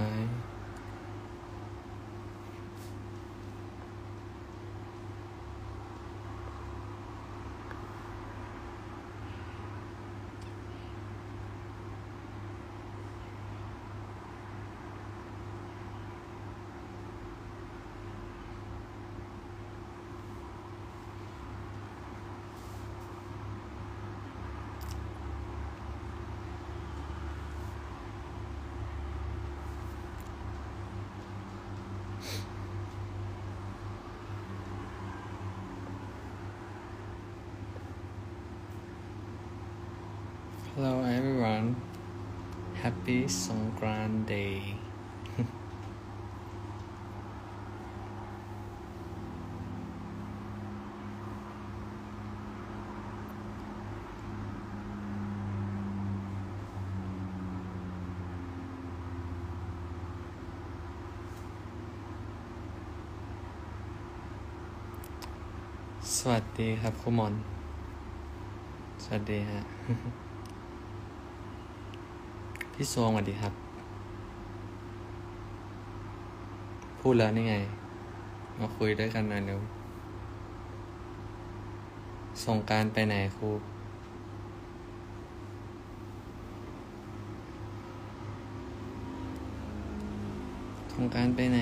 네. Hello everyone Happy Songkran Day สวัสดีครับครูมอน สวัสดีฮะ พี่ซวงสวัสดีครับ พูดแล้วนี่ไง มาคุยด้วยกันหน่อยเร็วส่งการไปไหนครูส่งการไปไหน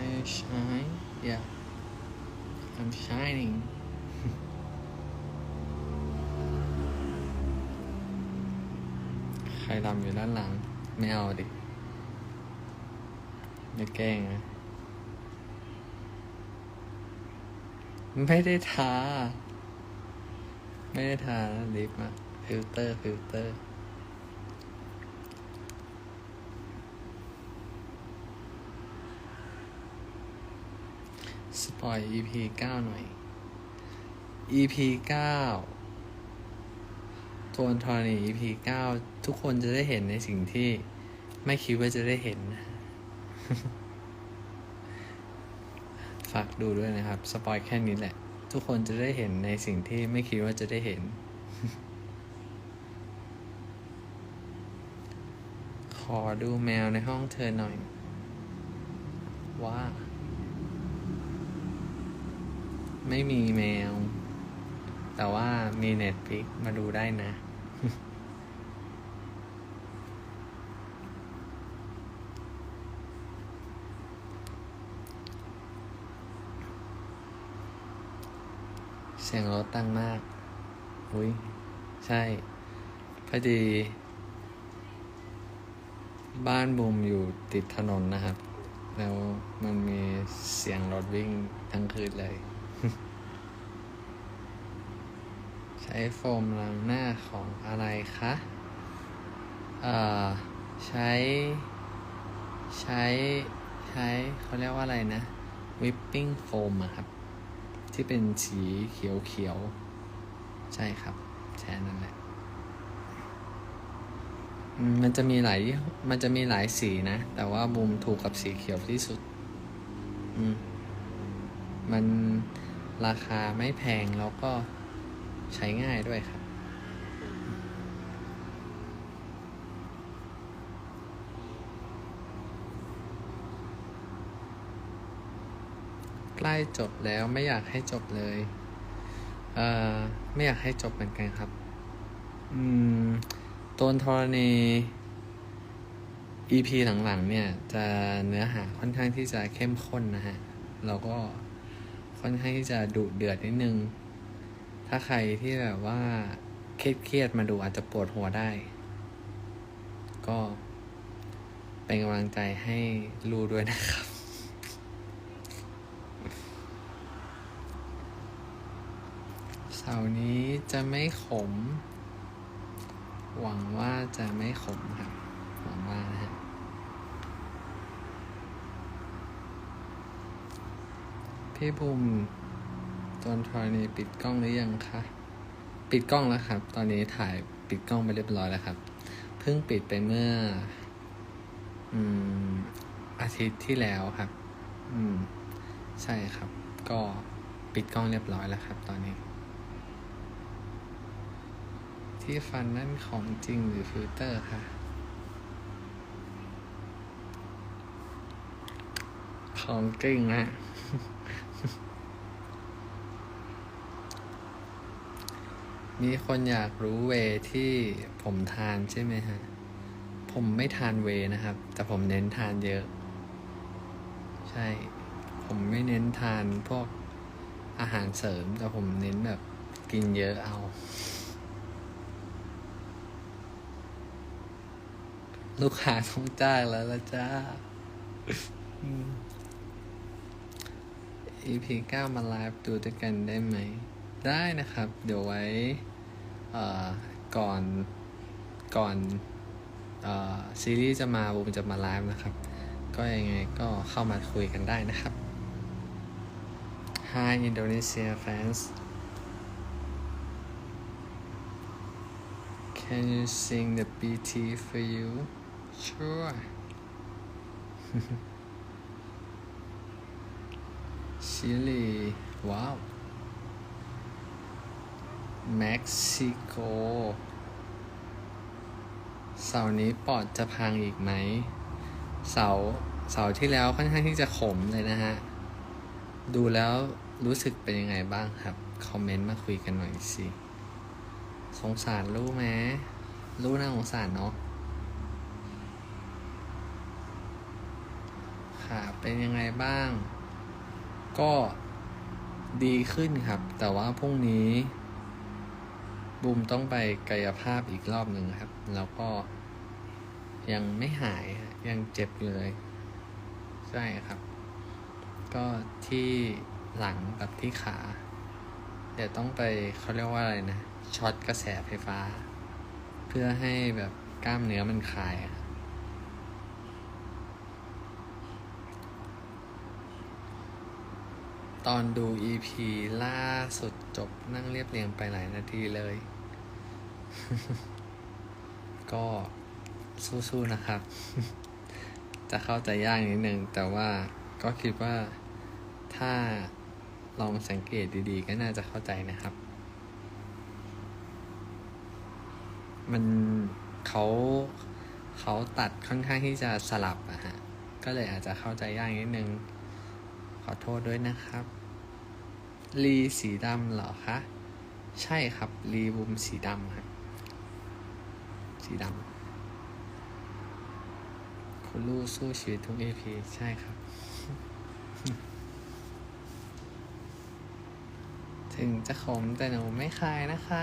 I shine yeah I'm shining ใครทำอยู่ด้านหลัง ไม่เอาดิไม่แกล้งะไม่ได้ทา ไม่ได้ทาลิปอะฟิลเตอร์ ฟิลเตอร์ สปอย EP 9 หน่อย EP 9 โคนทรณี EP 9 ทุกคนจะได้เห็นในสิ่งที่ไม่คิดว่าจะได้เห็น ฝากดูด้วยนะครับ สปอยแค่นี้แหละ ทุกคนจะได้เห็นในสิ่งที่ไม่คิดว่าจะได้เห็น ขอดูแมวในห้องเธอหน่อย ว่า ไม่มีแมวแต่ว่ามีเน็ตพิกมาดูได้นะ เสียงรถตั้งมาก อุ้ย ใช่ พอดี บ้านบุมอยู่ติดถนนนะครับ แล้วมันมีเสียงรถวิ่งทั้งคืนเลย ใช้โฟมล้างหน้าของอะไรคะ เอ่อ ใช้ ใช้ ใช้เขาเรียกว่าอะไรนะวิปปิ้งโฟมอะครับ ที่เป็นสีเขียวเขียวๆ ใช่ครับ แช่นั่นแหละมันจะมีหลาย มันจะมีหลายสีนะ แต่ว่าบูมถูกกับสีเขียวที่สุด อืม มันราคาไม่แพงแล้วก็ ใช้ง่ายด้วยครับ ใกล้จบแล้วไม่อยากให้จบเลย เอ่อ ไม่อยากให้จบเหมือนกันครับ อืมตนธรณี EP หลังๆเนี่ย จะเนื้อหาค่อนข้างที่จะเข้มข้นนะฮะแล้วก็ค่อนข้างที่จะดุเดือดนิดนึง ถ้าใครที่แบบว่าเครียดๆมาดูอาจจะปวดหัวได้ ก็เป็นกำลังใจให้รูด้วยนะครับ เสาร์นี้จะไม่ขม หวังว่าจะไม่ขมครับ หวังว่านะฮะพี่ภูมิ ตอนทรณีปิดกล้องหรือยังคะ ปิดกล้องแล้วครับ ตอนนี้ถ่ายปิดกล้องไปเรียบร้อยแล้วครับ เพิ่งปิดไปเมื่อ อืม อาทิตย์ที่แล้วครับ อืม ใช่ครับ ก็ปิดกล้องเรียบร้อยแล้วครับ ตอนนี้ ที่ฟันนั่นของจริงหรือฟิลเตอร์คะของจริงฮะ มีคนอยากรู้เวที่ผมทานใช่ไหมฮะ ผมไม่ทานเวนะครับ แต่ผมเน้นทานเยอะ ใช่ ผมไม่เน้นทานพวกอาหารเสริม แต่ผมเน้นแบบกินเยอะเอา ลูกค้าต้องจ้างแล้วละจ้าอืม EP เก้ามาไลฟ์ดูด้วยกันได้ไหม ได้นะครับ เดี๋ยวไว้ ก่อนก่อนเอ่อซีรีส์จะมาบูมจะมาไลฟ์นะครับ ก็ยังไงก็เข้ามาคุยกันได้นะครับ Hi Indonesia fans Can you sing the BT for you Sure ชิลีว้าว เม็กซิโกเสาร์นี้ปอดจะพังอีกไหม เสาเสาร์ที่แล้วค่อนข้างที่จะขมเลยนะฮะ ดูแล้วรู้สึกเป็นยังไงบ้างครับ คอมเมนต์มาคุยกันหน่อยสิ สงสารรู้ไหมรู้น่าสงสารเนาะค่ะเป็นยังไงบ้าง ก็ดีขึ้นครับ แต่ว่าพรุ่งนี้ บูมต้องไปกายภาพอีกรอบหนึ่งครับ แล้วก็ยังไม่หายยังเจ็บอยู่เลย ใช่ครับ ก็ที่หลังกับที่ขา เดี๋ยวต้องไปเขาเรียกว่าอะไรนะช็อตกระแสไฟฟ้า เพื่อให้แบบกล้ามเนื้อมันคลายอะ ตอนดู EP ล่าสุดจบนั่งเรียบเรียงไปหลายนาทีเลย ก็สู้ๆนะครับ จะเข้าใจยากนิดนึง แต่ว่าก็คิดว่าถ้าลองสังเกตดีๆ ก็น่าจะเข้าใจนะครับ มันเขาเขาตัดค่อนข้างที่จะสลับอะฮะ ก็เลยอาจจะเข้าใจยากนิดนึง ขอโทษด้วยนะครับลีสีดำเหรอคะ ใช่ครับ รีบุมสีดำครับ สีดำคุณลูกสู้ชีวิตทุก EP ใช่ครับ ถึงจะขมแต่หนูไม่คายนะคะ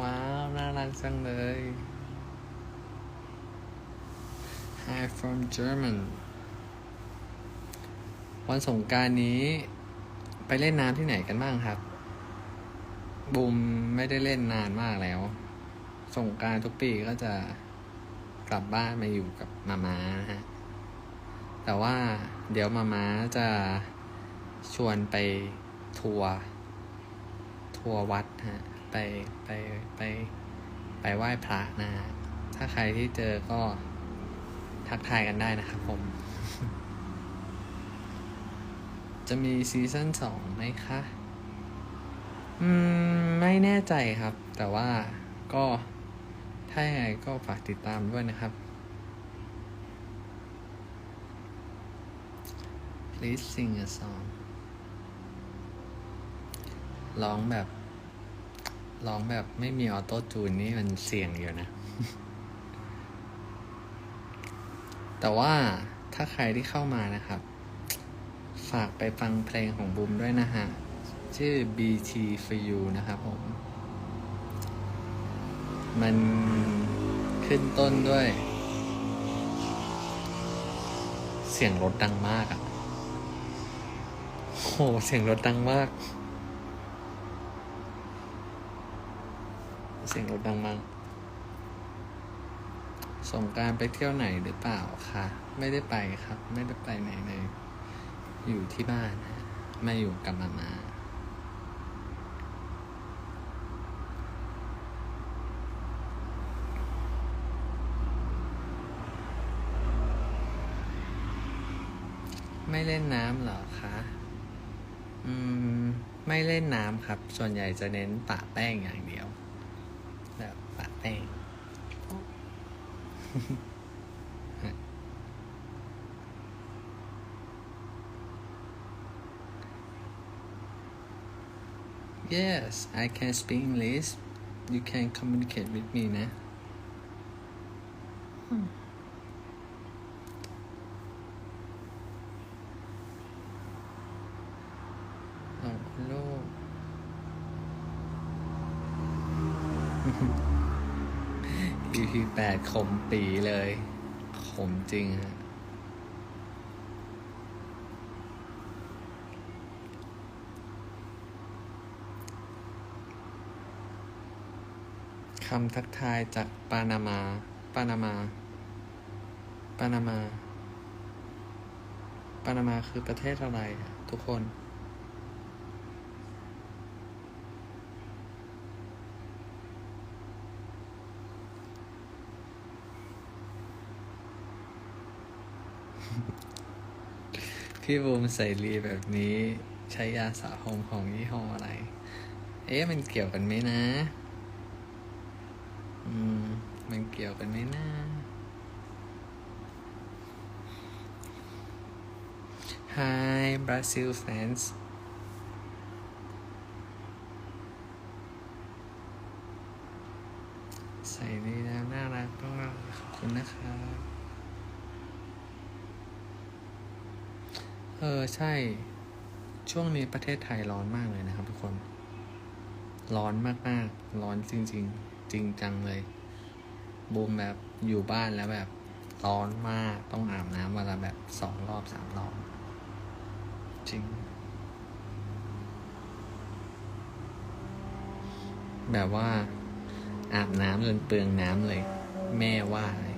ว้าว น่ารักจังเลย Hi from German วันสงการนี้ไปเล่นน้ำที่ไหนกันบ้างครับบูมไม่ได้เล่นนานมากแล้ว สงการทุกปีก็จะกลับบ้านมาอยู่กับมาม้านะฮะ แต่ว่าเดี๋ยวมาม้าจะชวนไปทัวร์ทัวร์วัดฮะ ไปไปไปไปไหว้พระนะฮะ ถ้าใครที่เจอก็ทักทายกันได้นะครับผม จะมีซีซั่นสองไหมคะ อืม ไม่แน่ใจครับ แต่ว่าก็ ถ้ายังไงก็ฝากติดตามด้วยนะครับ Please sing a song ร้องแบบ ร้องแบบไม่มีออโต้จูนนี่มันเสี่ยงอยู่นะ แต่ว่าถ้าใครที่เข้ามานะครับ ฝากไปฟังเพลงของบูมด้วยนะฮะ ชื่อ BT for you นะครับผม มันขึ้นต้นด้วย เสียงรถดังมากอะ่ะโห เสียงรถดังมาก เสียงรถดังมากสงการไปเที่ยวไหนหรือเปล่าคะ ไม่ได้ไปครับ ไม่ได้ไปไหนเลย อยู่ที่บ้านไม่อยู่กับมามาไม่เล่นน้ำเหรอคะ อืม ไม่เล่นน้ำครับ ส่วนใหญ่จะเน้นปะแป้งอย่างเดียว แบบปะแป้ง Yes I can speak English you can communicate with me นะขอบคุณลูก EP แปดขมปีเลย ขมจริงฮะ คำทักทายจากปานามา ปานามา ปานามา ปานามาคือประเทศอะไรทุกคน พี่บูมใส่รีแบบนี้ ใช้ยาสระผมของยี่ห้ออะไร เอ๊ะมันเกี่ยวกันไหมนะ อืม มันเกี่ยวกันไหมนะ Hi Brazil fans ใส่ดีแล้วน่ารักมากขอบคุณนะครับ เออ ใช่ ช่วงนี้ประเทศไทยร้อนมากเลยนะครับทุกคน ร้อนมาก ๆ ร้อนจริง ๆ จริงจังเลยบูมแบบอยู่บ้านแล้วแบบร้อนมากต้องอาบน้ำวันละแบบสองรอบสามรอบ จริง แบบว่า อาบน้ำจนเปลืองน้ำเลย แม่ว่าเลย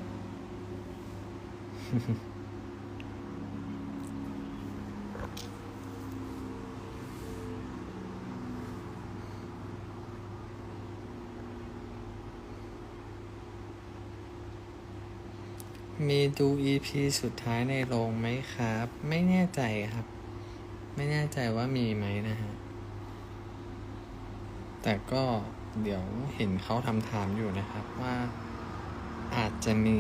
มีดู EP สุดท้ายในโรงไหมครับ ไม่แน่ใจครับ ไม่แน่ใจว่ามีไหมนะฮะ แต่ก็เดี๋ยวเห็นเขาทำถามอยู่นะครับว่าอาจจะมี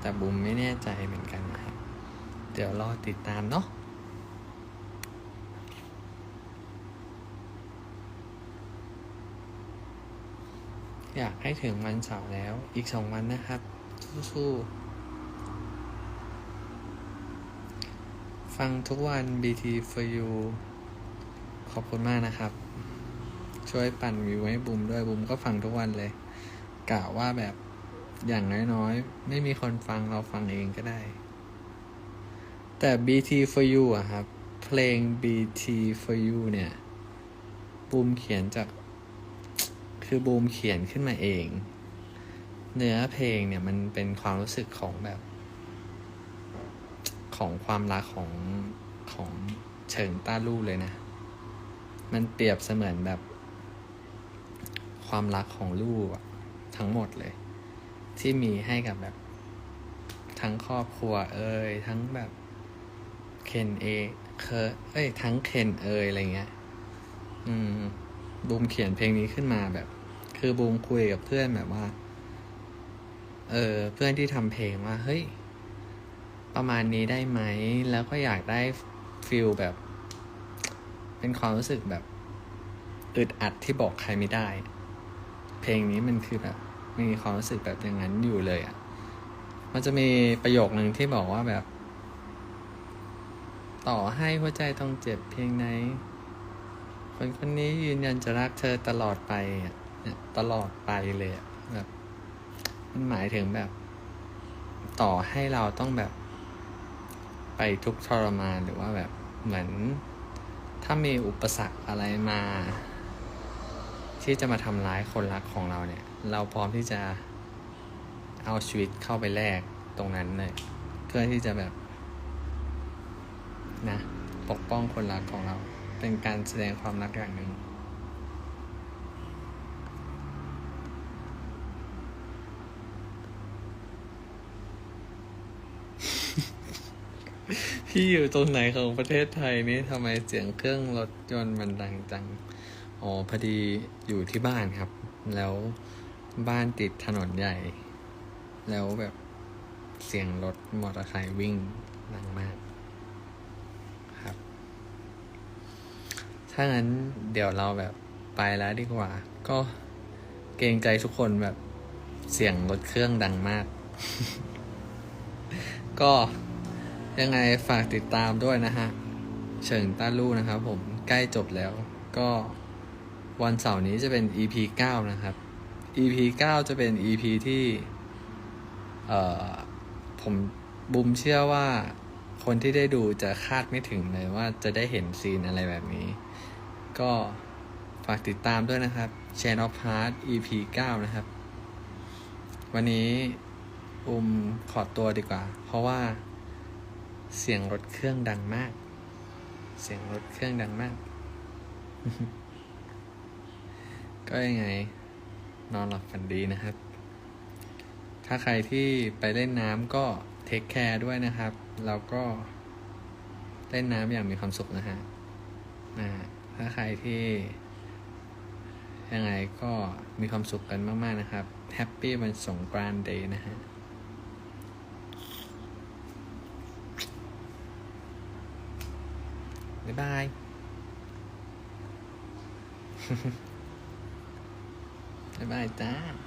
แต่บุมไม่แน่ใจเหมือนกันนะครับ เดี๋ยวรอติดตามเนาะอยากให้ถึงวันเสาร์แล้วอีกสองวันนะครับสู้ๆ ฟังทุกวัน BT for you ขอบคุณมากนะครับ ช่วยปั่นวิวให้บุมด้วยบุมก็ฟังทุกวันเลยกะว่าแบบอย่างน้อยๆ ไม่มีคนฟังเราฟังเองก็ได้ แต่ BT for you อะครับ เพลง BT for you เนี่ย บูมเขียนจาก คือบูมเขียนขึ้นมาเอง เนื้อเพลงเนี่ยมันเป็นความรู้สึกของแบบ ของความรักของของเฉิงต้าลู่เลยนะ มันเปรียบเสมือนแบบ ความรักของลูกทั้งหมดเลย ที่มีให้กับแบบ ทั้งครอบครัวเอ่ยทั้งแบบเคนเอเคเอ้ยทั้งเคนเอ่ยอะไรเงี้ย อืมบูมเขียนเพลงนี้ขึ้นมาแบบ คือบูมคุยกับเพื่อนแบบว่า เออ เพื่อนที่ทำเพลงว่า เฮ้ย ประมาณนี้ได้ไหม แล้วก็อยากได้ฟิลแบบ เป็นความรู้สึกแบบอึดอัดที่บอกใครไม่ได้ เพลงนี้มันคือแบบมีความรู้สึกแบบอย่างนั้นอยู่เลยอะ่ะ มันจะมีประโยคหนึ่งที่บอกว่าแบบ ต่อให้หัวใจต้องเจ็บเพียงไหนคนคนนี้ยืนยันจะรักเธอตลอดไปอะเนี่ยตลอดไปเลยอะแบบมันหมายถึงแบบ ต่อให้เราต้องแบบ ไปทุกทรมานหรือว่าแบบเหมือนถ้ามีอุปสรรคอะไรมา ที่จะมาทำร้ายคนรักของเราเนี่ย เราพร้อมที่จะเอาชีวิตเข้าไปแลกตรงนั้นเลยเพื่อที่จะแบบนะปกป้องคนรักของเรา เป็นการแสดงความรักอย่างหนึ่ง พี่อยู่ตรงไหนของประเทศไทยนี่ทำไมเสียงเครื่องรถยนต์มันดังจัง อ๋อพอดีอยู่ที่บ้านครับ แล้วบ้านติดถนนใหญ่ แล้วแบบเสียงรถมอเตอร์ไซค์วิ่งดังมากครับ ถ้างั้นเดี๋ยวเราแบบไปแล้วดีกว่า ก็เกรงใจทุกคนแบบเสียงรถเครื่องดังมาก ก็ ยังไงฝากติดตามด้วยนะฮะ เฉิงต้าลู่นะครับผมใกล้จบแล้ว ก็วันเสาร์นี้จะเป็น EP 9 นะครับ EP 9 จะเป็น EP ที่ เอ่อ ผมบุมเชื่อว่าคนที่ได้ดูจะคาดไม่ถึงเลยว่าจะได้เห็นซีนอะไรแบบนี้ ก็ฝากติดตามด้วยนะครับ Chain of Heart EP 9 นะครับ วันนี้อุมขอตัวดีกว่า เพราะว่า เสียงรถเครื่องดังมาก เสียงรถเครื่องดังมาก ก็ยังไง นอนหลับฝันดีนะครับ ถ้าใครที่ไปเล่นน้ำก็เทคแคร์ด้วยนะครับ แล้วก็เล่นน้ำอย่างมีความสุขนะฮะนะฮะถ้าใครที่ ยังไงก็มีความสุขกันมาก ๆ นะครับ แฮปปี้วันสงกรานต์เดย์นะฮะ บ๊ายบ